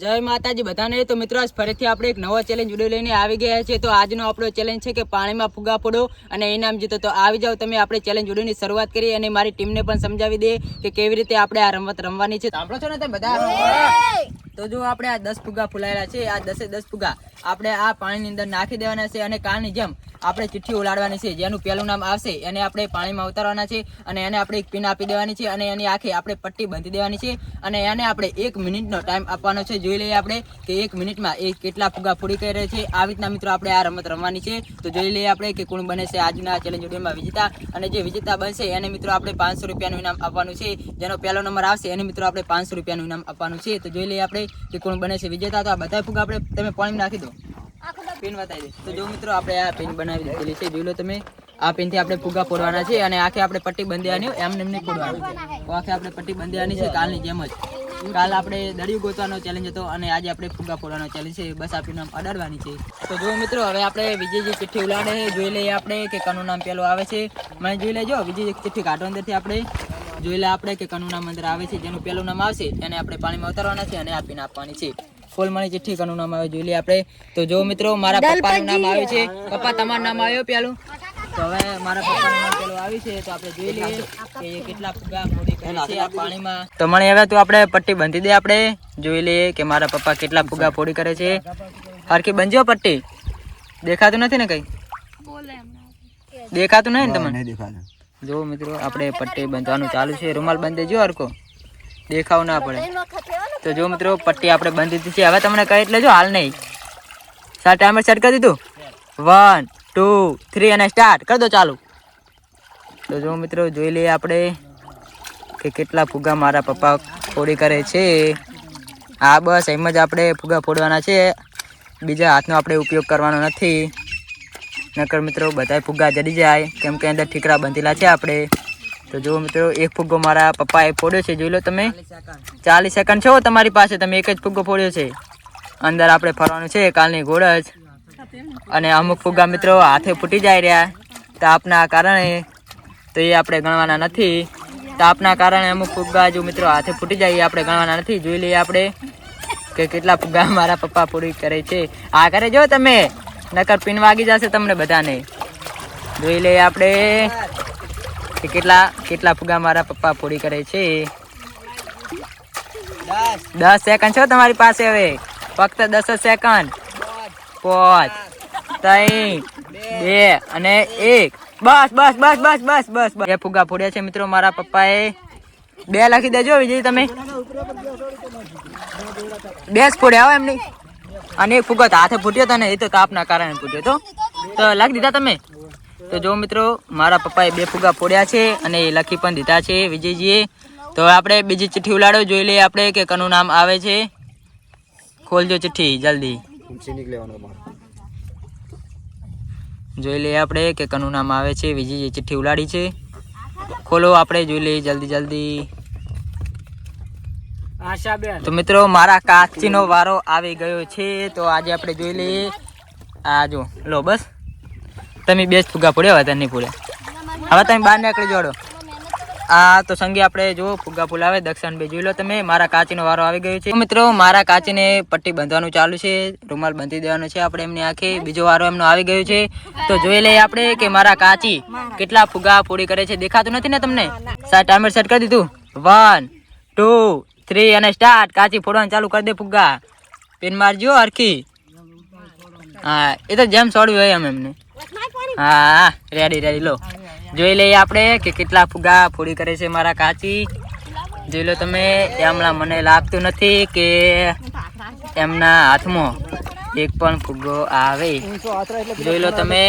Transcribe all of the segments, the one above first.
જય માતાજી બધાને. તો મિત્રો, આજ ફરીથી આપણે એક નવો ચેલેન્જ વીડિયો લઈને આવી ગયા છે તો આજનો આપણો ચેલેન્જ છે કે પાણીમાં ફુગા પડો અને ઇનામ જીતો. તો આવી જાઓ તમે આપણે ચેલેન્જ વિડીયોની શરૂઆત કરી અને મારી ટીમને પણ સમજાવી દે કે કેવી રીતે આપણે આ રમત રમવાની છે. સાંભળો છો ને તમે બધા? તો જો આપણે આ દસ ફુગા ફુલાયેલા છે, આ દસે દસ ફુગા આપણે આ પાણીની અંદર નાખી દેવાના છે અને કાળની જેમ આપણે ચિઠ્ઠી ઉલાડવાની છે, જેનું પહેલું નામ આવશે, એને આપણે પાણીમાં ઉતારવાના છે અને એને આપણે એક પિન આપી દેવાની છે અને એની આંખે આપણે પટ્ટી બાંધી દેવાની છે અને એને આપણે એક મિનિટનો ટાઈમ આપવાનો છે. જોઈ લઈએ આપણે કે એક મિનિટમાં એ કેટલા ફુગા ફોડી કરે છે. આવી રીતના મિત્રો આપણે આ રમત રમવાની છે. તો જોઈ લઈએ આપણે કે કોણ બને છે આજના ચેલેન્જ વિડીયોમાં વિજેતા અને જે વિજેતા બનશે એને મિત્રો આપણે પાંચસો રૂપિયાનું ઇનામ આપવાનું છે. જેનો પહેલો નંબર આવશે એને મિત્રો આપણે પાંચસો રૂપિયાનું ઇનામ આપવાનું છે. તો જોઈ લઈએ આપણે કે કોણ બને છે. વિજેતા તો આ બધા ફૂગ આપણે તમે પાણીમાં નાખી દો. પિન બતાવી દે. તો જો મિત્રો આપણે આ પિન બનાવી દીધેલી છે. જોઈ લો તમે આ પિનથી આપણે ફુગા ફોડવાના છે અને આખે આપણે પટ્ટી બંધ્યાની એમને એમને ફોડવાનું છે. આખે આપણે પટ્ટી બંધ્યાની છે કાલની જેમ જ. કાલ આપણે દળિયું ગોતવાનો ચેલેન્જ હતો અને આજે આપણે ફુગા ફોડવાનો ચેલેન્જ છે. બસ આપણી નામ અડાડવાની છે. તો જો મિત્રો હવે આપણે વિજયજી ચિઠ્ઠી ઉલાડે જોઈ લઈએ આપણે કે કનું નામ પેલું આવે છે. મને જોઈ લેજો. વિજયજી ચિઠ્ઠી કાઢો અંદરથી આપણે. જોઈ લે આપણે કે કનુના નામ આવે છે જેનું પહેલું નામ આવશે એને આપણે પાણીમાં ઉતારવાના છે અને આપીને આપવાની છે. ફૂલ મળી ચિઠ્ઠી કનું નામ આવે જોઈ લે આપણે. તો જો મિત્રો મારા પપ્પાનું નામ આવે છે. પપ્પા તમારું નામ આવ્યો પહેલું તો હવે મારા પપ્પાનું નામ પેલું આવ્યું છે તો આપણે જોઈ લઈએ કે એ કેટલા ફુગા મોડી કરે છે આ પાણીમાં. તો મને હવે તો આપણે પટ્ટી બાંધી દે આપણે. જોઈ લઈએ કે મારા પપ્પા કેટલા ફુગા ફોડી કરે છે. હરખી બંધ્યો પટ્ટી? દેખાતું નથી ને કઈ? દેખાતું નહીં ને તમને? જો મિત્રો, આપણે પટ્ટી બાંધવાનું ચાલુ છે. રૂમાલ બાંધી જો હરકો દેખાવ ના પડે. તો જો મિત્રો, પટ્ટી આપણે બાંધી દીધી છે. હવે તમને કહી એટલે જો હાલ નહીં. સર ટાઈમર સેટ કરી દીધું? વન ટુ થ્રી અને સ્ટાર્ટ કરી દો ચાલુ. તો જો મિત્રો, જોઈ લઈએ આપણે કે કેટલા ફુગા મારા પપ્પા ફોડી કરે છે. હા, બસ એમ જ આપણે ફુગા ફોડવાના છે. બીજા હાથનો આપણે ઉપયોગ કરવાનો નથી. નકર મિત્રો, બધાય ફુગ્ગા જડી જાય. કેમ કે અંદર ઠીકરા બંધેલા છે આપણે તો જુઓ મિત્રો, એક ફુગ્ગો મારા પપ્પાએ ફોડ્યો છે. જોઈ લો તમે. ચાલીસ સેકન્ડ છો તમારી પાસે. તમે એક જ ફુગ્ગો ફોડ્યો છે. અંદર આપણે ફરવાનું છે. કાલની ગોળ જ. અને અમુક ફુગ્ગા મિત્રો હાથે ફૂટી જાય રહ્યા. તાપના કારણે. તો એ આપણે ગણવાના નથી. તાપના કારણે અમુક ફુગ્ગા જો મિત્રો હાથે ફૂટી જાય, એ આપણે ગણવાના નથી. જોઈ લઈએ આપણે કે કેટલા ફુગ્ગા મારા પપ્પા પૂરી કરે છે. આ કરે જો તમે. નકર પિન વાગી જશે તમને બધાને. જોઈ લઈએ આપણે કેટલા કેટલા ફુગા મારા પપ્પા પૂરી કરે છે. દસ સેકન્ડ છો તમારી પાસે હવે. ફક્ત દસ જ સેકન્ડ પાંચ, ત્રણ, બે અને એક. બસ બસ બસ બસ બસ બસ બસ. બે ફુગા ફોડ્યા છે મિત્રો મારા પપ્પાએ. બે લખી દેજો વિજય તમે. બે જ ફોડ્યા હો એમની. અને એક ફુગત તો હાથે ફૂટ્યો હતો ને એ તો તાપના કારણે ફૂટ્યો તો તો લખી દીધા તમે? તો જો મિત્રો મારા પપ્પાએ બે ફુગા ફોડ્યા છે અને એ લખી પણ દીધા છે વિજયજીએ. તો આપણે બીજી ચિઠ્ઠી ઉલાડો જોઈ લઈએ આપણે કે કનું નામ આવે છે. ખોલજો ચિઠ્ઠી જલ્દી. જોઈ લઈએ આપણે કે કનું નામ આવે છે. વિજયજીએ ચિઠ્ઠી ઉલાડી છે. ખોલો આપણે જોઈ લઈએ જલ્દી જલ્દી. તો મિત્રો, મારા કાચીનો વારો આવી ગયો છે, તો આજે આપણે જોઈ લઈએ. આ જો લો, બસ. તમે બે જ ફુગા પૂર્યા હતા નહીં પડ્યા હવે તમે બહાર નીકળી જોડો આ તો સંગી આપણે જો ફુગા આવે દક્ષિણ બે જોઈ લો તમે. મારા કાચીનો વારો આવી ગયો છે. મિત્રો, મારા કાચીને પટ્ટી બાંધવાનું ચાલુ છે, રૂમાલ બાંધી દેવાનો છે આપણે એમની આંખે. બીજો વારો એમનો આવી ગયો છે. તો જોઈ લઈએ આપણે કે મારા કાચી કેટલા ફુગા પૂરી કરે છે, દેખાતું નથી ને તમને? સાહેબ ટાઈમર સેટ કરી દીધું. વન ટુ થ્રી અને સ્ટાર્ટ કાચી ફોડવાનું ચાલુ કરી દે ફુગ્ગા. પેન મારજો, હરખી. હા, એ તો જેમ સોડ્યું હોય એમ એમને. હા રેડી રેડી લો. જોઈ લઈએ આપણે કે કેટલા ફુગ્ગા ફોડી કરે છે મારા કાચી. જોઈ લો તમે, એમના મને લાગતું નથી કે એમના હાથમાં એક પણ ફુગ્ગો આવે. જોઈ લો તમે.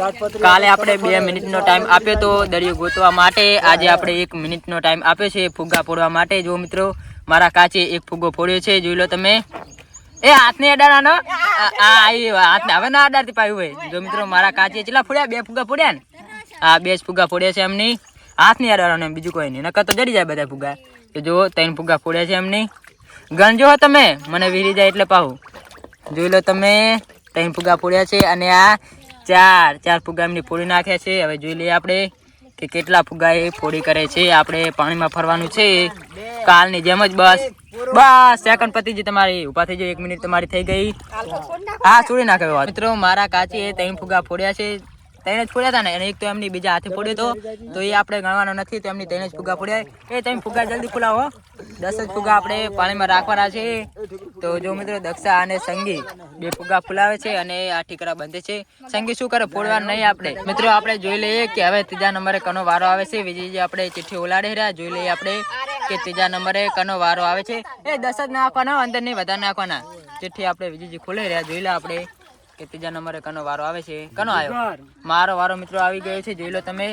કાલે આપણે બે મિનિટનો ટાઈમ આપ્યો તો દરિયો ગોતવા માટે આજે આપણે એક મિનિટનો ટાઈમ આપ્યો છે ફુગ્ગા ફોડવા માટે. જો મિત્રો મારા કાચે એક ફુગ્ગો ફોડ્યો છે. જોઈ લો તમે. એ હાથની અડાડાનો આ હાથને. હવે ના અડાડતી પાયું હોય. જો મિત્રો મારા કાચે કેટલા ફોડ્યા? બે ફુગ્ગા ફોડ્યા ને? આ બે જ ફુગ્ગા ફોડ્યા છે એમની. હાથની અડાડવાનો બીજું કોઈ નહીં. નકર તો જડી જાય બધા ફુગ્ગા. તો જો ત્રણ ફુગ્ગા ફોડ્યા છે એમની. ગણજો હો તમે. મને વીરી જાય એટલે પાહું. જોઈ લો તમે. ત્રણ ફુગ્ગા ફોડ્યા છે અને આ ચાર ચાર ફુગ્ગા એમની ફોડી નાખ્યા છે. હવે જોઈ લઈએ આપણે કે કેટલા ફુગા એ ફોડી કરે છે. આપણે પાણીમાં ફરવાનું છે. કાલની જેમ જ બસ. બસ સેકન્ડ પતિજી તમારી ઊભા થઈ જાય એક મિનિટ તમારી થઈ ગઈ. હા, છોડી નાખે મિત્રો, મારા કાચી એ ત્રણ ફુગા ફોડ્યા છે. ત્રણ જ ફોડ્યા હતા ને એક તો એમની બીજા હાથે પડ્યો તો તો એ આપણે ગણવાનો નથી, તો એમની તેને જ ફુગા પડ્યા એ તમે ફુગા જલ્દી ખુલાવો દસ જ ફુગા આપણે પાણીમાં રાખવાના છે. તો જો મિત્રો, દક્ષા અને સંગી બે ફુગા ફુલાવે છે અને આ ઠીકરા બંધે છે. સંગી શું કરે? ફોડવા નહીં આપણે. મિત્રો, આપણે જોઈ લઈએ કે હવે ત્રીજા નંબરે કનો વારો આવે છે. વિજયજી આપણે ચિઠ્ઠી ઉલાડી રહ્યા, જોઈ લઈએ આપણે કે ત્રીજા નંબરે કનો વારો આવે છે. એ દસ જ નાખવાના અંદર નહીં વધારે નાખવાના. ચિઠ્ઠી આપણે વિજયજી ખોલી રહ્યા, જોઈ લે આપણે. કે ત્રીજા નંબરે કનો વારો આવે છે? કનો આવ્યો? મારો વારો મિત્રો આવી ગયો છે જોઈ લો તમે.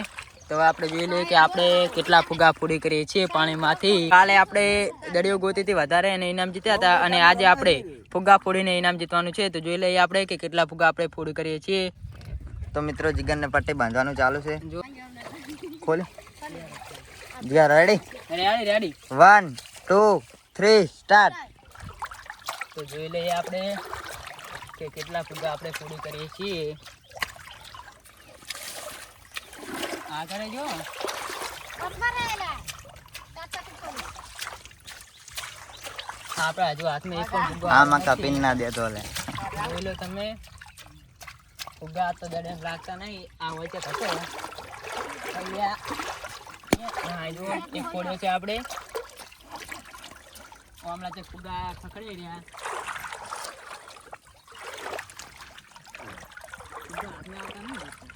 તો આપણે જોઈ લઈએ કે આપણે કેટલા ફુગા ફૂડી કરીએ છીએ પાણીમાંથી. કાલે આપણે દડિયો ગોતીથી વધારે અને ઇનામ જીત્યા હતા અને આજે આપણે ફુગા ફૂડીને ઇનામ જીતવાનું છે. તો જોઈ લઈએ આપણે કે કેટલા ફુગા આપણે ફૂડી કરીએ છીએ. તો મિત્રો જીગરને પટ્ટી બાંધવાનું ચાલુ છે. જો. ખોલ. Jigar ready ready ready one two three start તો જોઈ લઈએ આપણે. કે કેટલા ફુગા આપણે ફોડી કરીએ છીએ. આ કરે જો. આપણે હજુ હાથમાં એક પણ આમાં કપીને ના દેતો લે. જોઈ લો તમે. ફુગ્ગા તો દડે રાખતા નહીં. આ વચ્ચે થતો થશે હા જો એક ફોડ્યો છે આપણે. હમણાં તે ફુગ્ગા ખખડી રહ્યા ફુગ્ગા હાથમાં આવતા નહીં. આગળ જો. તો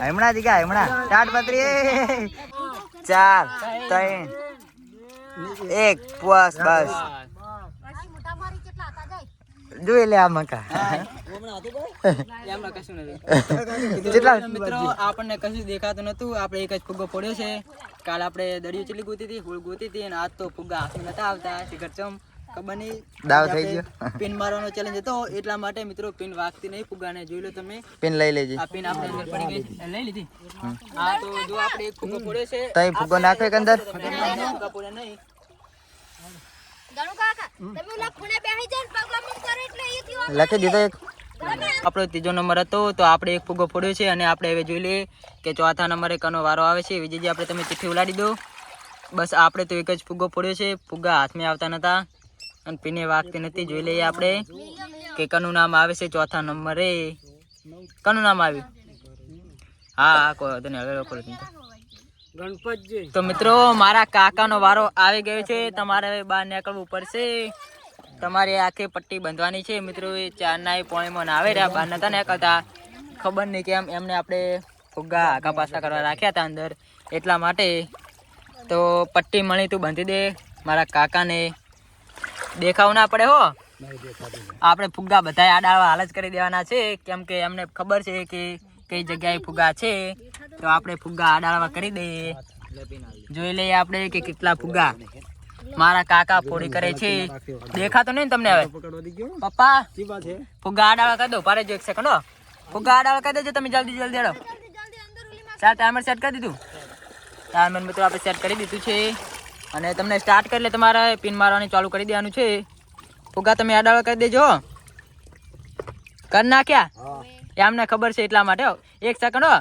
હમણાં દીકા હમણાં. સ્ટાર્ટ પત્રી ચાર ત્રણ. એક બસ બસ. જોઈ લે આ મકા એમમાં કશું નથી કેટલા? મિત્રો આપણને કશું દેખાતું નતું આપણે એક જ ફુગ્ગો પડ્યો છે. કાલ આપણે દરિયો ચીલી ગોતી હતી હોળ ગોતી હતી અને આજ તો ફુગ્ગા હાથમાં નતા આવતા. શિખર ચમ ખબર નહીં. દાવ થઈ ગયો. પિન મારવાનો ચેલેન્જ હતો. એટલા માટે મિત્રો પિન વાગતી નહીં. ફુગ્ગાને જોઈ લો તમે. પિન લઈ લેજે. આ પિન આપણે અંદર પડી ગઈ લઈ લીધી. હા તો જો આપણે એક ફુગ્ગો પડ્યો છે. તઈ ફુગ્ગો નાખે અંદર. ફુગ્ગો નહીં. લખી દીધો એક. આપણો ત્રીજો નંબર હતો તો આપણે એક ફુગ્ગો ફોડ્યો છે અને આપણે હવે જોઈ લઈએ કે ચોથા નંબરે કનો વારો આવે છે. વિજયજી આપણે તમે ચિઠ્ઠી ઉલાડી દો. બસ આપણે તો એક જ ફુગ્ગો ફોડ્યો છે. ફુગ્ગા હાથમાં આવતા નતા અને પીને વાગતી નથી. જોઈ લઈએ આપણે કે કનું નામ આવે છે ચોથા નંબરે. કનું નામ આવ્યું? હા હા કોઈ વાંધો નહીં. હવે લખો તમે તો. મિત્રો, મારા કાકાનો વારો આવી ગયો છે. તમારે હવે બહાર નીકળવું પડશે. તમારે આખી પટ્ટી બાંધવાની છે. મિત્રો, એ ચારના એ મને આવે રહ્યા. બહાર નતા નીકળતા. ખબર નહીં કેમ, એમને આપણે ફુગ્ગા આખા પાછા કરવા રાખ્યા હતા અંદર. એટલા માટે તો પટ્ટી મળી તું બાંધી દે. મારા કાકાને દેખાવ ના પડે હો. આપણે ફુગ્ગા બધા આડાવા હાલ જ કરી દેવાના છે. કેમ કે એમને ખબર છે કે કઈ જગ્યાએ ફુગ્ગા છે. તો આપણે ફુગ્ગા આડાવા કરી દઈએ જોઈ લઈએ આપણે કે કેટલા ફુગ્ગા મારા કાકા ફોડી કરે છે. દેખાતો નહીં ને તમને હવે? પપ્પા ફુગ્ગા આડાવા કરી દો પારે જો એક સેકન્ડ હો. ફુગ્ગા આડાવા કરી દેજો તમે જલ્દી જલ્દી આડો ચાલ ટાઈમર સેટ કરી દીધું. ટાઈમર મિત્રો આપણે સેટ કરી દીધું છે. અને તમને સ્ટાર્ટ કરી લે તમારે પિન મારવાની ચાલુ કરી દેવાનું છે. ફુગ્ગા તમે આડાવા કરી દેજો. કરી નાખ્યા? એમને ખબર છે એટલા માટે એક સેકન્ડ હો.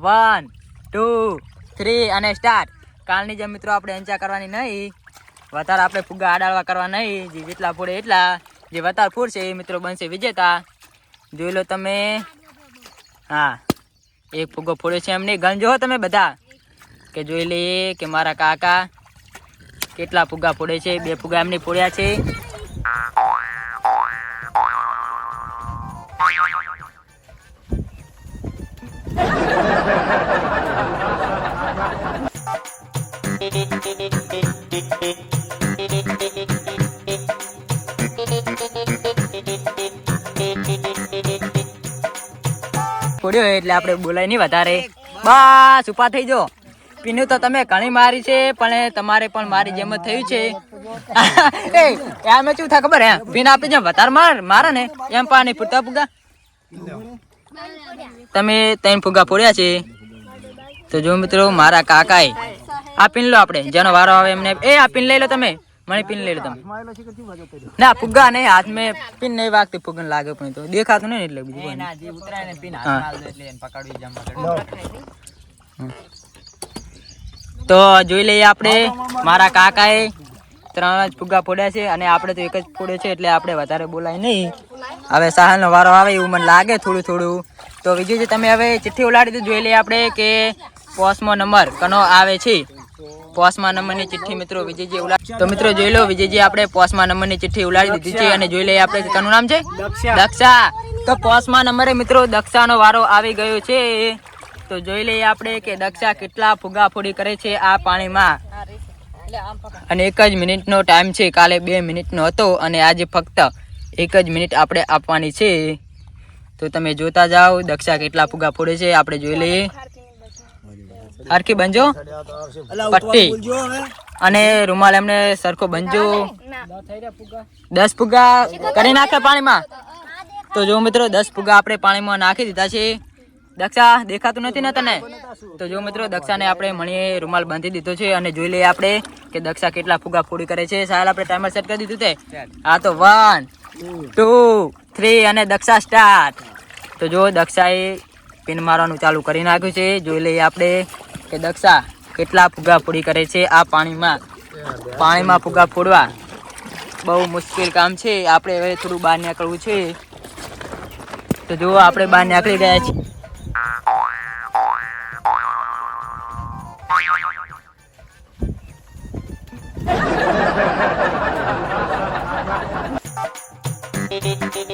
વન ટુ થ્રી અને સ્ટાર્ટ કાલની જેમ મિત્રો આપણે એન્ચા કરવાની નહીં, વધારે આપણે ફુગ્ગા આડાળવા કરવા નહીં, જે જેટલા ફોડે એટલા, જે વધારે ફૂડશે એ મિત્રો બનશે વિજેતા. જોઈ લો તમે. હા એક ફુગ્ગો ફોડ્યો છે એમને ગંજો જોવો તમે બધા. કે જોઈ લઈએ કે મારા કાકા કેટલા ફુગ્ગા ફોડે છે. બે ફુગ્ગા એમને ફોડ્યા છે. ફોડ્યો એટલે આપણે બોલાય નહીં વધારે. બસ ઊભા થઈ જો પીનુ તો તમે ઘણી મારી છે, પણ તમારે પણ મારી જેમ જ થયું છે. એ એમ શું થાય ખબર હે? પીન આપી જેમ વધારે માર, મારે ને, એમ પાણી પૂરતા ફુગા? તમે ત્રણ ફુગા ફોડ્યા છે. તો જો મિત્રો મારા કાકાએ આ પિન લો આપણે. જેનો વારો આવે એમને. એ આ પિન લઈ લો તમે. મને પિન લઈ લો તમે. ના ફુગ્ગા નહીં. હાથ મેં પિન નહીં વાગતી ફુગ્ગા લાગે પણ તો દેખાતું નહીં એટલે બીજું તો જોઈ લઈએ આપણે. મારા કાકાએ ત્રણ જ ફુગ્ગા ફોડ્યા છે અને આપણે તો એક જ ફોડ્યો છે એટલે આપણે વધારે બોલાય નહીં. હવે સાહલનો વારો આવે એવું મને લાગે થોડું થોડું. તો વિજયજી તમે હવે ચિઠ્ઠી ઉલાડી તો જોઈ લઈએ આપણે કે પોસ્ટમો નંબર કનો આવે છે? પોસમા નંબરની ચિઠ્ઠી મિત્રો વિજયજી ઉલાડી તો મિત્રો જોઈ લો વિજયજી આપણે પોસમા નંબરની ચિઠ્ઠી ઉલાડી દીધી છે અને જોઈ લઈએ આપણે કનું નામ છે? દક્ષા. તો પોસમા નંબરે મિત્રો દક્ષાનો વારો આવી ગયો છે. તો જોઈ લઈએ આપણે કે દક્ષા કેટલા ફુગાફોડી કરે છે આ પાણીમાં. અને એક જ મિનિટનો ટાઈમ છે કાલે બે મિનિટનો હતો અને આજે ફક્ત એક જ મિનિટ આપણે આપવાની છે. તો તમે જોતા જાઓ દક્ષા કેટલા ફુગા ફોડે છે આપણે જોઈ લઈએ. હરખી બંજો પટ્ટી. અને રૂમાલ એમને સરખો બંજો દસ ફુગા કરી નાખે પાણીમાં. તો જો મિત્રો દસ ફુગા આપણે પાણીમાં નાખી દીધા છે. દક્ષા દેખાતું નથી ને તને? તો જો મિત્રો દક્ષાને આપણે મણીએ રૂમાલ બાંધી દીધો છે અને જોઈ લઈએ આપણે કે દક્ષા કેટલા ફુગા ફૂડી કરે છે. સાહેબ આપણે ટાઈમર સેટ કરી દીધું તે? હા તો વન ટુ થ્રી અને દક્ષા સ્ટાર્ટ તો જો દક્ષાએ પિન મારવાનું ચાલુ કરી નાખ્યું છે. જોઈ લઈએ આપણે. કે દક્ષા, કેટલા ફુગા ફોડી કરે છે આ પાણીમાં? પાણીમાં ફુગા ફોડવા. બહુ મુશ્કેલ કામ છે. આપણે હવે થોડું બહાર નીકળવું છે. તો જો આપણે બહાર નીકળી ગયા છીએ.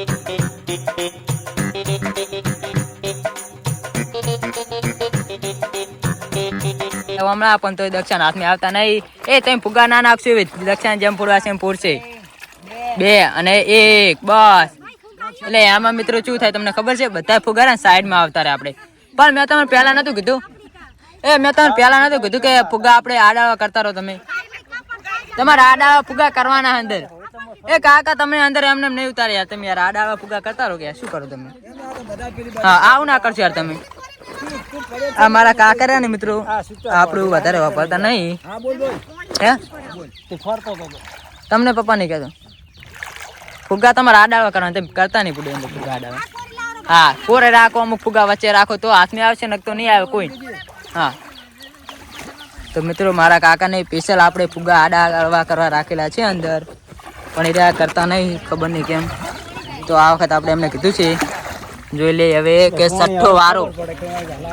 તો હમણાં પણ તોય દક્ષાણ હાથમાં આવતા નહીં. એ તમે ફુગા ના નાખશો એવી દક્ષાણ જેમ પૂરવા છે એમ પૂરશે. બે અને એક, બસ. એટલે આમાં મિત્રો શું થાય તમને ખબર છે? બધા ફુગા ને સાઈડમાં આવતા રહે આપણે. પણ મેં તમને પહેલા નતું કીધું. એ મેં તમને પહેલા નતું કીધું કે ફુગા આપણે આડાવા કરતા રહો તમે. તમારા આડાવા ફુગા કરવાના અંદર. એ કાકા તમે અંદર એમને એમ નહીં ઉતાર્યા. તમે યાર આડાવા ફુગા કરતા રહો કે શું કરો તમે? હા, આવું ના કરશો યાર તમે. આ મારા કાકા રહ્યા ને મિત્રો આપણું વધારે વાપરતા નહીં. હે તમને પપ્પા નહીં કહેતો? ફુગ્ગા તમારે આડાવા કરવાના તેમ કરતા નહીં પડે અંદર ફુગ્ગા આડાવા. હા કોરે રાખો અમુક ફુગ્ગા વચ્ચે રાખો તો હાથમાં આવશે ને તો નહીં આવે કોઈ. હા. તો મિત્રો મારા કાકાને સ્પેશિયલ આપણે ફુગ્ગા આડા કરવા રાખેલા છે અંદર. પણ એ રહ્યા કરતા નહીં ખબર નહીં કેમ. તો આ વખત આપણે એમને કીધું છે જોઈ લઈએ હવે કે છઠ્ઠો વારો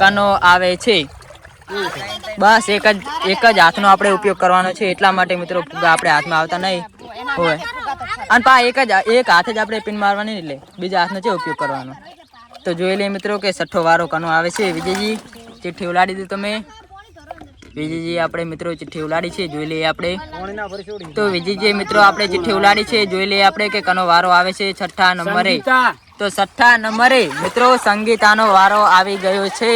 કનો આવે છે. બસ એક જ એક જ હાથનો આપણે ઉપયોગ કરવાનો છે. એટલા માટે મિત્રો આપણે હાથમાં આવતા નહીં. હોય. અને પા એક જ એક હાથે જ આપણે પિન મારવાની એટલે બીજા હાથનો છે ઉપયોગ કરવાનો. તો જોઈ લઈએ મિત્રો કે છઠ્ઠો વારો કનો આવે છે. વિજયજી ચિઠ્ઠી ઉલાડી દીધું તમે. વિજયજી આપણે મિત્રો ચિઠ્ઠી ઉલાડી છે જોઈ લઈએ આપણે. તો વિજયજી મિત્રો આપણે ચિઠ્ઠી ઉલાડી છે જોઈ લઈએ આપણે કે કનો વારો આવે છે છઠ્ઠા નંબરે. તો છઠ્ઠા નંબરે મિત્રો સંગીતાનો વારો આવી ગયો છે.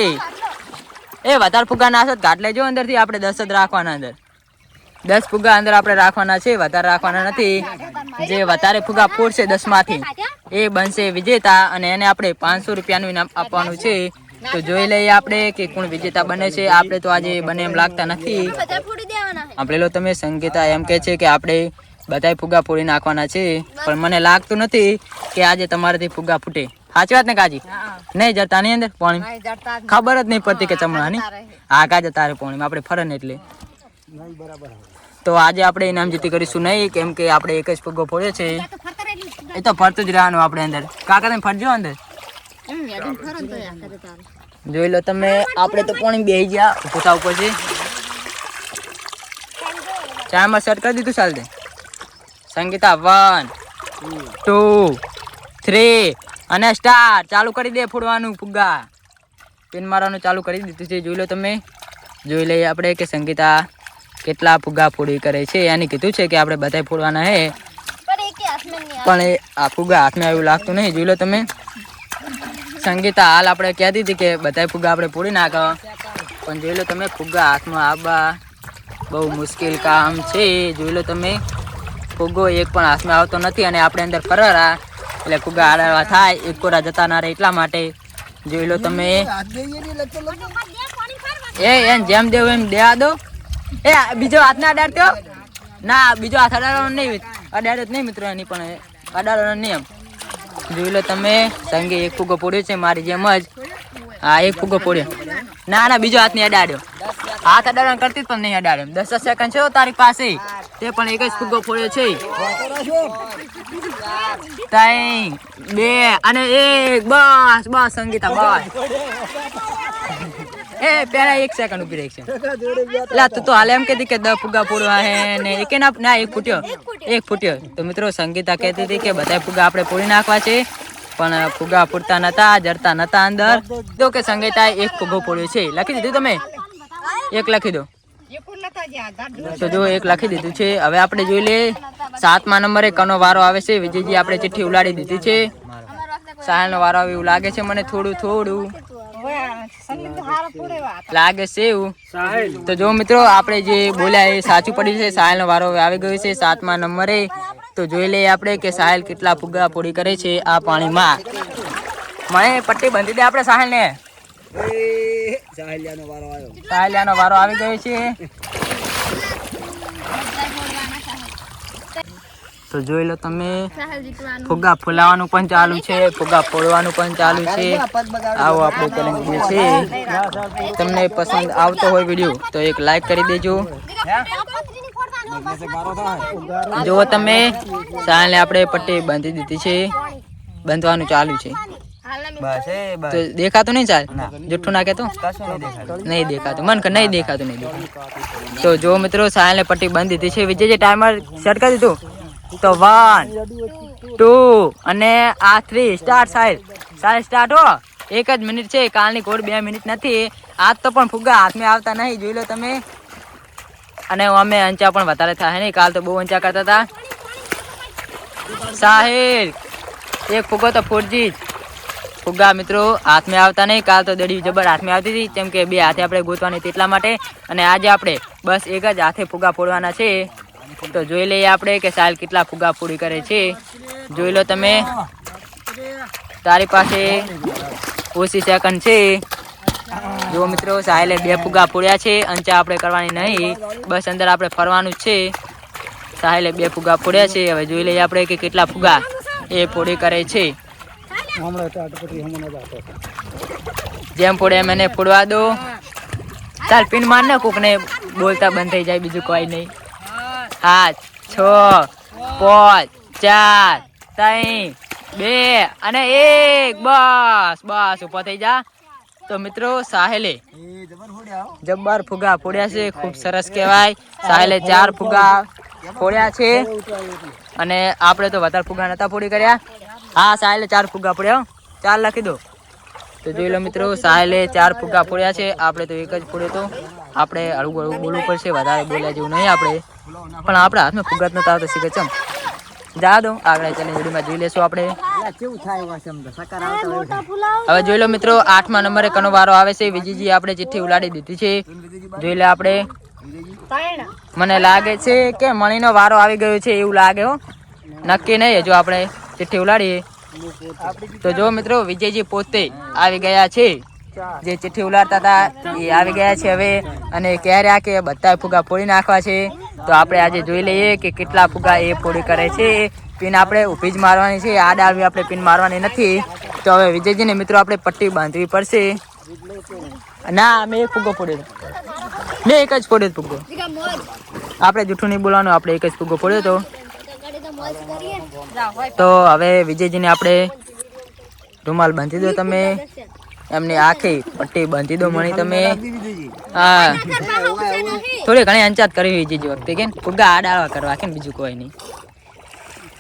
એ વધારે ફુગા ના હશે ઘાટ લેજો અંદરથી આપણે દસ જ રાખવાના અંદર. દસ ફુગા અંદર આપણે રાખવાના છે વધારે રાખવાના નથી. જે વધારે ફુગા ફોડશે દસમાંથી એ બનશે વિજેતા અને એને આપણે પાંચસો રૂપિયાનું ઇનામ આપવાનું છે. તો જોઈ લઈએ આપણે કે કોણ વિજેતા બને છે. આપણે તો આજે બને એમ લાગતા નથી. આપણે લો તમે સંગીતા એમ કે છે કે આપણે બધાય ફુગા ફોડી નાખવાના છે. પણ મને લાગતું નથી કે આજે તમારાથી ફુગા ફૂટે. સાચી વાત ને કાજી? નહીં જતા ની અંદર પાણી? ખબર જ નહીં પડતી કે ચમડાની હા કાજે તારે પોણી આપણે ફરે ને એટલે. તો આજે આપણે ઇનામ જીતી કરીશું નહીં કેમ કે આપણે એક જ ફુગ્ગો ફોડ્યો છે. એ તો ફરતું જ રહેવાનું આપણે અંદર. કાકા તમે ફરજો અંદર. જોઈ લો તમે આપણે તો પાણી બેસી ગયા. પોતા ઉપર છે. ચામાં સેટ કરી દીધું ચાલતે સંગીતા વન ટુ થ્રી અને સ્ટાર ચાલુ કરી દે ફોડવાનું ફુગ્ગા. પિન મારવાનું ચાલુ કરી દીધું છે જોઈ લો તમે. જોઈ લઈએ આપણે કે સંગીતા કેટલા ફુગ્ગા ફોડી કરે છે. એને કીધું છે કે આપણે બધાય ફોડવાના હે. પણ એક હાથમાં નહીં પણ એ આ ફુગ્ગા હાથમાં એવું લાગતું નહીં જોઈ લો તમે. સંગીતા, હાલ આપણે કહેતી હતી કે બધાય ફુગ્ગા આપણે પૂરી નાખો પણ જોઈ લો તમે ફુગ્ગા હાથમાં આવવા બહુ મુશ્કેલ કામ છે. જોઈ લો તમે, ફુગ્ગો એક પણ હાથમાં આવતો નથી અને આપણે અંદર ફરવા એટલે ફુગ્ગા હાડવા થાય, એક કોરા જતા ના રહે એટલા માટે. જોઈ લો તમે. એ એમ જેમ દેવું એમ દેવા દો એ, બીજો હાથ ના અડાડતો ના, બીજો હાથ અડાડવાનો નહીં અડાડ્યો જ નહીં મિત્રો એની પણ અડાડવાનો નહીં એમ. જોઈ લો તમે. સંગે એક ફૂગો પડ્યો છે, મારી જેમ જ. હા, એક ફૂગો પડ્યો. ના ના, બીજો હાથ નહીં અડાડ્યો. હાથ અડાડવાનું કરતી પણ નહીં અડાડ્યો. દસ દસ સેકન્ડ છે તારી પાસે. તે પણ એક જ ફૂગો પડ્યો છે. ત્રણ બે, અને એક, બસ બસ, સંગીતા, બસ. એ પેલા એક સેકન્ડ ઊભી રહી છે. લા તું તો હાલે એમ કહેતી કે દસ ફુગા પૂરવા હે ને એક ના ના એક ફૂટ્યો. એક ફૂટ્યો. તો મિત્રો સંગીતા કહેતી હતી કે બધા ફુગા આપણે પૂરી નાખવા છે પણ ફુગા પૂરતા નતા જરતા નતા અંદર. તો કે સંગીતા એક ફુગો પૂર્યો છે. લખી દીધું તમે? એક લખી દો. તો જો એક લખી દીધું છે. હવે આપણે જોઈ લે સાતમા નંબરે કનો વારો આવે છે. વિજયજી આપણે ચિઠ્ઠી ઉલાડી દીધી છે. સાહેલ નો વારો આવે એવું લાગે છે મને થોડું થોડું. લાગે છે એવું. તો જો મિત્રો આપણે જે બોલ્યા એ સાચું પડ્યું છે. સાહેલ નો વારો આવી ગયો છે સાતમા નંબરે. તો જોઈ લઈએ આપણે કે સાહેલ કેટલા ફુગ્ગા પૂરી કરે છે આ પાણીમાં. મને પટ્ટી બાંધી દે આપણે સાહેલ ને સાહેલિયાનો વારો આવી ગયો છે. તો જોઈ લો તમે. ફુગ્ગા ફૂલાવાનું પણ ચાલુ છે ફુગ્ગા ફોડવાનું પણ ચાલુ છે. આવો આપણો ચેલેન્જ જે છે. તમને પસંદ આવતો હોય વીડિયો તો એક લાઈક કરી દેજો. જો તમે સાયલે આપણે પટ્ટી બાંધી દીધી છે. બાંધવાનું ચાલુ છે. બસ એ બસ. તો દેખાતું નહીં ચાલ? જુઠ્ઠું નાખે તો નહીં દેખાતું. મન કે નહીં દેખાતું નહીં દેખાતું. તો જો મિત્રો સાયલે પટ્ટી બાંધી દીધી છે. વિજય જે ટાઈમર સેટ કરી દીધું? તો વન ટુ અને આ થ્રી સ્ટાર્ટ સાહેબ. સાહેબ સ્ટાર્ટ હો. એક જ મિનિટ છે, કાલની કોડ બે મિનિટ નથી. આજ તો પણ ફુગ્ગા હાથમાં આવતા નહીં. જોઈ લો તમે. અને અમે અંચા પણ વધારે થાય નહીં. કાલ તો બહુ અંચા કરતા હતા. સાહિલ એક ફુગ્ગો તો ફોરજી જ. ફુગ્ગા મિત્રો હાથમાં આવતા નહીં. કાલ તો દડી જબર હાથમાં આવતી હતી. કેમ કે બે હાથે આપણે ગોતવાની તેટલા માટે. અને આજે આપણે બસ એક જ હાથે ફુગ્ગા ફોડવાના છે. તો જોઈ લઈએ આપણે કે સાલ કેટલા ફુગ્ગા પૂરી કરે છે. જોઈ લો તમે. તારી પાસે ઓછી સેકન્ડ છે. જો મિત્રો સાહેલે બે ફુગ્ગા પૂર્યા છે. અંચા આપણે કરવાની નહીં. બસ અંદર આપણે ફરવાનું છે. સાહેલે બે ફુગ્ગા પૂર્યા છે. હવે જોઈ લઈએ આપણે કે કેટલા ફુગ્ગા એ પૂરી કરે છે. જેમ ફોડે એમ એને ફોડવા દો. ચાલ પિન માર ને કોક ને બોલતા બંધ થઈ જાય, બીજું કોઈ નહીં. સાત છ, પાંચ, ચાર, ત્રણ, બે અને એક. બસ બસ ઉપર થઈ જા. તો મિત્રો, સાહેલે જબ્બર ફુગા ફોડ્યા છે, ખૂબ સરસ કહેવાય. સાહેલે ચાર ફુગા ફોડ્યા છે. અને આપણે તો વધારે ફુગા નતા ફોડી કર્યા. હા, સાહેલે ચાર ફુગા ફોડ્યા. ચાર લખી દો. તો જોઈ લો મિત્રો, સાહેલે ચાર ફુગા ફોડ્યા છે. આપણે તો એક જ ફોડ્યો તો. આપણે હળવું હળવું બોલવું પડશે, વધારે બોલ્યા જેવું નહીં આપણે. પણ આપણા હાથમાં ફુગા જ નતા આવતા શીખે ચમ જા દો આગળ ચાલે વિડીયોમાં જોઈ લેશું આપણે. હવે જોઈ લો મિત્રો, આઠમા નંબરે કનો વારો આવે છે. વિજયજી આપણે ચિઠ્ઠી ઉલાડી દીધી છે. જોઈ લે આપણે. મને લાગે છે કે મણીનો વારો આવી ગયો છે એવું લાગે હો. નક્કી નહીં જો આપણે ચિઠ્ઠી ઉલાડીએ. તો જો મિત્રો, વિજયજી પોતે આવી ગયા છે. જે ચિઠ્ઠી ઉલાડતા હતા, એ આવી ગયા છે હવે. અને ક્યારે આ કે બધા ફુગા ફોડી નાખવા છે. તો આપણે આજે જોઈ લઈએ કે કેટલા ફુગા એ ફોડી કરે છે. પિન આપણે ઊભી જ મારવાની છે. આ ડાળવી આપણે પિન મારવાની નથી. તો હવે વિજયજીને મિત્રો આપણે પટ્ટી બાંધવી પડશે. ના, મેં એક ફુગ્ગો ફોડ્યો. મેં એક જ ફોડ્યો ફુગ્ગો આપણે જૂઠું નહીં બોલવાનું, આપણે એક જ ફુગ્ગો ફોડ્યો હતો તો હવે વિજયજીને આપણે રૂમાલ બાંધી દો તમે. એમની આખી પટ્ટી બાંધી દો મણી તમે. હા. થોડી ઘણી અંચાત કરવી વિજયજી વખતે કે ફુગ્ગા આડાવા કરવા કે બીજું કોઈ નહીં.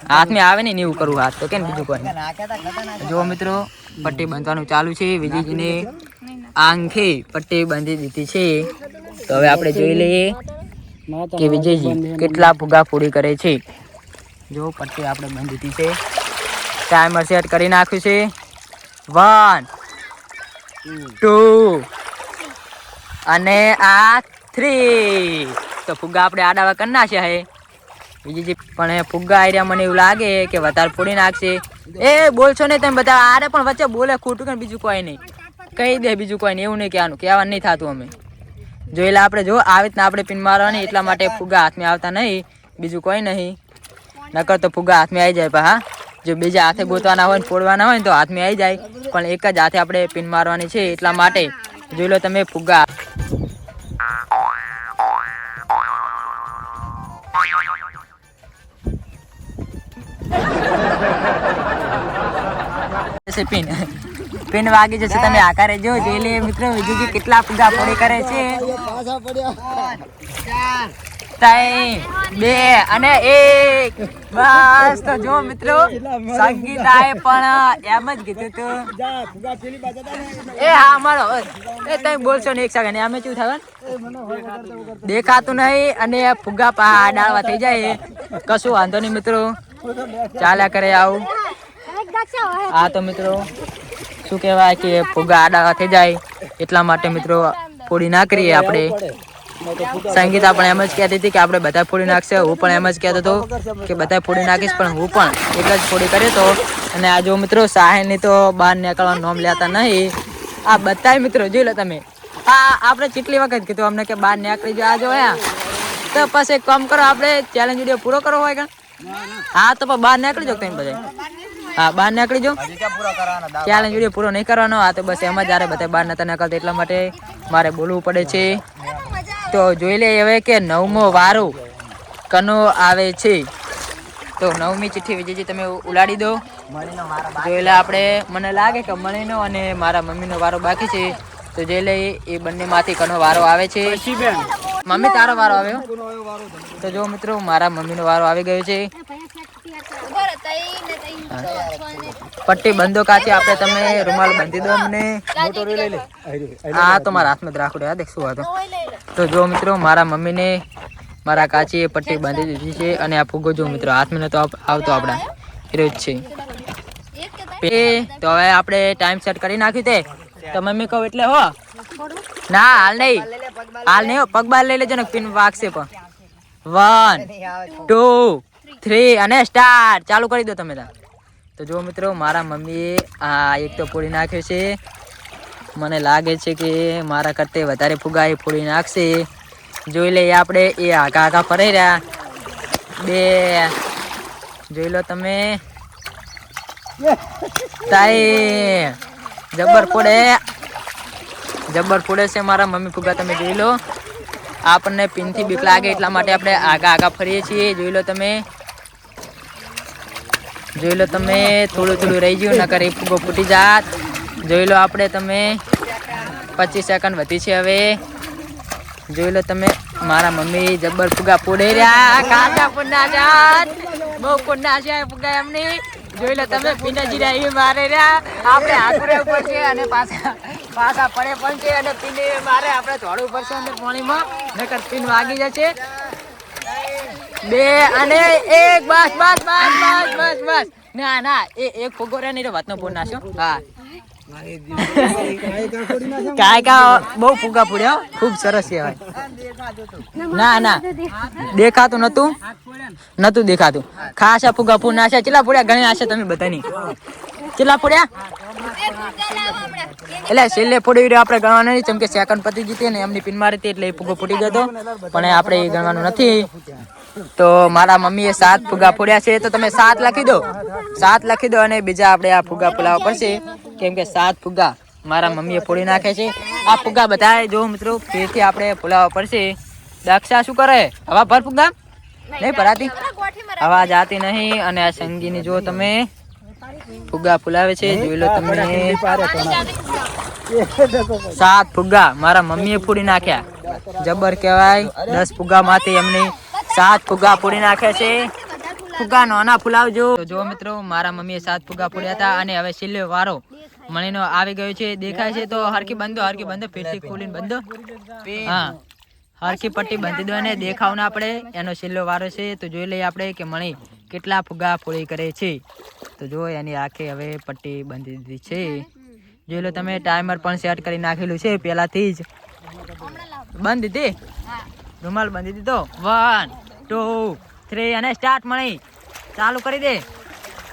હાથમાં આવે ને એવું કરવું હાથ તો કે બીજું કોઈ જો મિત્રો પટ્ટી બાંધવાનું ચાલુ છે. વિજયજીને આંખે પટ્ટી બાંધી દીધી છે. તો હવે આપણે જોઈ લઈએ કે વિજયજી કેટલા ફુગા પૂરી કરે છે. જો પટ્ટી આપણે બાંધી દીધી છે. ટાઈમર સેટ કરી નાખ્યું છે. One two. અને આ થ્રી. તો ફુગ્ગા આપણે આડાવા કરી નાખ્યા હે. બીજી પણ એ ફુગ્ગા આર્યા મને એવું લાગે કે વધારે ફોડી નાખશે. એ બોલશો નહીં તમે બધા, આરે પણ વચ્ચે બોલે ખોટું કે બીજું કોઈ નહીં. કહી દે બીજું કોઈ નહીં, એવું નહીં કહેવાનું કહેવાનું નહીં થતું અમે. જોયેલા આપણે, જો આવી રીતના આપણે પિન મારવાની, એટલા માટે ફુગ્ગા હાથમાં આવતા નહીં, બીજું કોઈ નહીં. નકર તો ફુગ્ગા હાથમાં આવી જાય પા, હા. જો બીજા હાથે ગોતવાના હોય ને ફોડવાના હોય તો હાથમાં આવી જાય. પણ એક જ હાથે આપણે પિન મારવાની છે એટલા માટે. જોઈ લો તમે ફુગ્ગા. પિન. પિન વાગી જશે, તમે આકારે જો, જોઈ લે મિત્રો, બીજું કેટલા ફુગા ફોડી કરે છે. બે અને એક. બસ, તો જો મિત્રો, સંગીતાએ પણ એમ જ કીધું તું. એ હા મારો એ તમે બોલશો ને એક સેકન્ડ. અમે શું થવાનું દેખાતું નહીં અને ફુગા પા ડાળવા થઈ જાય. કશું વાંધો નહીં મિત્રો. ચાલ્યા કરે આવું. હા તો મિત્રો, શું કહેવાય કે ફુગા આડા થઈ જાય. એટલા માટે મિત્રો, ફોડી ના કરીએ આપણે. સંગીતા પણ એમ જ કહેતી હતી કે આપણે બધા ફોડી નાખશે હું પણ એમ જ કહેતો હતો કે બધા ફોડી નાખીશ પણ હું પણ એક જ ફોડી કર્યો હતો અને આ જો મિત્રો સાહેબની તો બહાર નીકળવાનું નોમ લેતા નહીં. આ બધાય મિત્રો જોઈ લો તમે. આ આપણે કેટલી વખત કીધું અમને કે બહાર નીકળી જાય જો હે તો પછી કામ કરો આપણે ચેલેન્જ વીડિયો પૂરો કરવો હોય કે? હા તો બહાર નીકળી જાઓ તમે બધા હા બહાર નીકળી દાવ ચેલેન્જ વીડિયો પૂરો નહીં કરવાનો. આ તો બસ એમ જ જ્યારે બધા બહાર નતા નીકળતા એટલા માટે મારે બોલવું પડે છે. તો જોઈ લે હવે કે નવમો વારો કનો આવે છે. તો નવમી ચિઠ્ઠી વિજયજી, તમે ઉલાડી દો. જોઈ લે આપણે, મને લાગે કે મણીનો અને મારા મમ્મીનો વારો બાકી છે. તો જોઈ લે એ બંનેમાંથી કનો વારો આવે છે. મમ્મી, તારો વારો આવ્યો? તો જો મિત્રો, મારા મમ્મીનો વારો આવી ગયો છે. પટ્ટી બંધો કાચી આપણે તમે રૂમાલ બાંધી દો અમને. આ તો મારા હાથમાં જ રાખો રે આ દેખ શું હતો. ઓય લઈ લો. તો જો મિત્રો, મારા મમ્મીને, મારા કાચીએ પટ્ટી બાંધી દીધી છે અને આ ફુગ્ગો જો મિત્રો હાથમાં આવ- આવતો આપણા હીરો છે? એ તો હવે આપણે ટાઈમ સેટ કરી નાખ્યું તે. તો મમ્મી કહું એટલે હો. ના, હાલ નહીં. હાલ નહીં પગ બાર લઈ લેજો ને, પિન વાગશે પણ. વન ટુ થ્રી અને સ્ટાર્ટ ચાલુ કરી દો તમે તો. જો મિત્રો, મારા મમ્મીએ આ એક તો ફોડી નાખ્યો છે. મને લાગે છે કે મારા કરતે વધારે ફુગા એ ફોડી નાખશે. જોઈ લઈએ આપણે, એ આઘા આઘા ફરાઈ રહ્યા. બે. જોઈ લો તમે. તાઈ જબ્બર ફોડે. જબ્બર ફોડે છે મારા મમ્મી ફુગા, તમે જોઈ લો. આપણને પિનથી બીક લાગે એટલા માટે આપણે આગા આગા ફરીએ છીએ. જોઈ લો તમે. જોઈ લો તમે, થોડું થોડું રહી ગયું, નકર એ ફૂગો ફૂટી જાત. જોઈ લો આપણે તમે, પચીસ સેકન્ડ વધી છે હવે. જોઈ લો તમે, મારા મમ્મી જબ્બર ફુગા પોડે રહ્યા, કાચા ફૂડના જાત. બહુ ફૂડના છે ફુગા એમની. જોઈ લો તમે પીનાજી રહ્યા એ મારે રહ્યા. આપણે હાથ ઉપર છે અને પાછા પાછા પડે પણ છે અને પીને મારે આપણે દોડવું પડશે અને પાણીમાં. નકર પીન વાગી જશે. બે અને એક, બસ બસ બસ બસ બસ બસ. ના ના, એ એક ફુગો રે નહીં વાતનો ફોન નાશો હા. બહુ ફુગા ફૂડ્યા ખૂબ સરસ કહેવાય. ના ના. દેખાતું નતું નતું દેખાતું. ખાસા ફુગા ફૂડ નાખ્યા. કેટલા ફૂડ્યા? ગણી નાખ્યા તમે બધાની. કેટલા ફૂડ્યા? એટલે છેલ્લે ફોડી વીડિયો આપણે ગણવાનો નહીં, જેમ કે સેકન્ડ પતી જીતી ને એમની પિન મારી હતી એટલે એ ફુગો ફૂટી ગયો હતો. પણ આપણે એ ગણવાનું નથી. તો મારા મમ્મીએ સાત ફુગા ફોડ્યા છે, તો તમે સાત લખી દો. સાત લખી દો અને બીજા આપણે આ ફુગા ફોલાવવા પડશે. કેમ કે સાત ફુગા મારા મમ્મીએ ફોડી નાખે છે. આ ફુગા બધા જો મિત્રો ફેરથી આપણે ફોલાવવા પડશે. દક્ષા શું કરે? હવા ભર ફુગા નહીં ભરાતી? હવા જાતી નહીં અને આ સંગીની જો તમે ફુગા ફુલાવે છે જોઈ લો તમે સાત ફુગ્ગા મારા મમ્મીએ ફોડી નાખ્યા. જબર કહેવાય દસ ફુગ્ગામાંથી એમને સાત ફુગ્ગા ફોડી નાખ્યા છે. ફુગ્ગા નાના ફુલાવજો. જો મિત્રો મારા મમ્મીએ સાત ફુગ્ગા ફોડ્યા હતા અને હવે છેલ્લો વારો મણીનો આવી ગયો છે. દેખાય છે તો હરકી બંધો હરકી બંધો ફેરથી ખોલીને બંધો. હા હરકી પટ્ટી બંધી દો અને દેખાવ ના પડે એનો છેલ્લો વારો છે. તો જોઈ લઈએ આપણે કે મણી કેટલા ફુગ્ગા ફોડી કરે છે. તો જો એની આખે હવે પટ્ટી બાંધી દીધી છે. જોઈ લો તમે ટાઈમર પણ સેટ કરી નાખેલું છે પહેલાથી જ. બંધ દીધી? રૂમાલ બાંધી દીધો? વન ટુ થ્રી અને સ્ટાર્ટ મણી. ચાલુ કરી દે.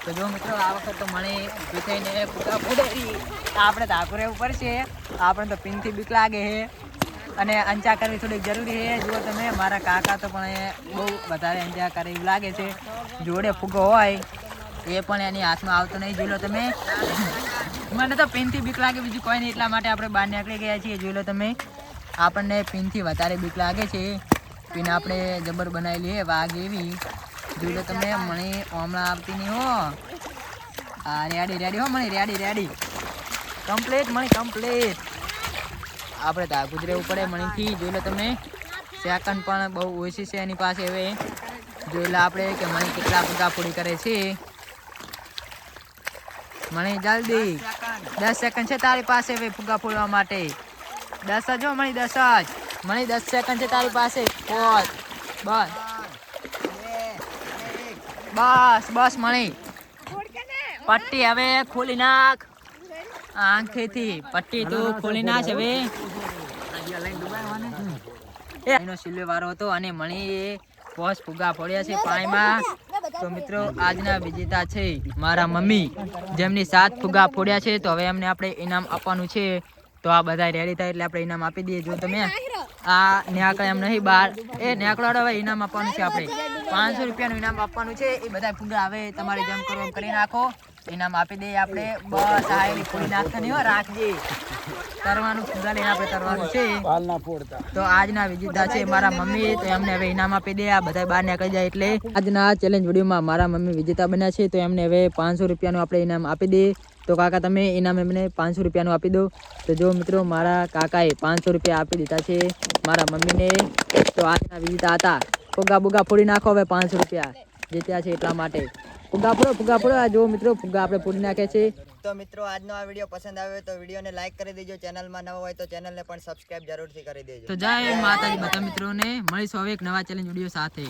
તો જો મિત્રો આ વખત તો મણી ઊભી થઈને પૂરા ફૂડેરી આપણે ધાકુ રહેવું પડશે. આપણે તો પિનથી બીક લાગે છે અને અંચા કરવી થોડીક જરૂરી છે જુઓ તમે મારા કાકા તો પણ બહુ વધારે અંચા કરે એવું લાગે છે. જોડે ફુગ્ગો હોય. એ પણ એની હાથમાં આવતો નહીં. જોઈ લો તમે. મને તો પિનથી બીક લાગે, બીજું કોઈ નહીં. એટલા માટે આપણે બહાર નીકળી ગયા છીએ. જોઈ લો તમે. આપણને પિનથી વધારે બીક લાગે છે. પિન આપણે જબર બનાવી લઈએ વાઘ એવી. જોઈ લો તમે મને હમણાં આવતી નહીં હો. હા રેડી રેડી હો, Mani, ready ready. Complete, Mani, complete. આપણે તાકુદ રહેવું પડે મણીથી. જોઈ લો તમે. સેકન્ડ પણ બહુ ઓછી છે એની પાસે હવે. જોઈ લો આપણે કે મણી કેટલા ફુગા પૂરી કરે છે. મણી જલ્દી. દસ સેકન્ડ છે તારી પાસે હવે ફુગા ફોડવા માટે. દસ જ હો મણી દસ જ. મણી દસ સેકન્ડ છે તારી પાસે. પાંચ બસ બસ બસ મણી પટ્ટી હવે ખોલી નાખ. આંખેથી પટ્ટી તું ખોલી નાખ હવે. એનો સિલ્વે વારો હતો અને મણી એ પોસ ફુગા ફોડ્યા છે પાણીમાં. તો મિત્રો, આજના વિજેતા છે મારા મમ્મી. જેમની સાત ફુગા ફોડ્યા છે, તો હવે એમને આપણે ઇનામ આપવાનું છે. તો આ બધા રેડી થાય એટલે આપણે ઇનામ આપી દઈએ. જો તમે આ ન્યાકળે એમ નહીં, બાર. એ ન્યાકળો હવે ઇનામ આપવાનું છે આપણે. પાંચસો રૂપિયાનું ઇનામ આપવાનું છે. એ બધા ફુગા આવે તમારે જેમ કરો કરી નાખો. ઇનામ આપી દઈએ આપણે. બસ આ એની ફૂલી નાખવાની હો રાખજે. તરવાનું ફુગા લઈને આપણે તરવાનું છે. તો આજના વિજેતા છે મારા મમ્મી તો એમને હવે ઇનામ આપી દે. આ બધા બહાર નીકળી જાય એટલે. આજના ચેલેન્જ વિડીયોમાં મારા મમ્મી વિજેતા બન્યા છે તો એમને હવે પાંચસો રૂપિયાનું આપણે ઇનામ આપી દઈએ તો કાકા તમે ઇનામ એમને પાંચસો રૂપિયાનું આપી દો. તો જો મિત્રો મારા કાકાએ પાંચસો રૂપિયા આપી દીધા છે મારા મમ્મીને. તો આજના વિજેતા હતા. ફુગા બુગા ફોડી નાખો હવે પાંચસો રૂપિયા. જીત્યા છે એટલા માટે. ફુગા ફોડો ફુગા ફોડો. આ જો મિત્રો ફુગા આપણે ફોડી નાખે છે. તો મિત્રો આજનો આ વીડિયો પસંદ આવ્યો તો વિડીયોને લાઈક કરી દેજો. ચેનલમાં નવો હોય તો ચેનલને પણ સબસ્ક્રાઇબ જરૂરથી કરી દેજો. તો જય માતાજી બધા મિત્રોને. મળીશું હવે એક નવા ચેલેન્જ વીડિયો સાથે.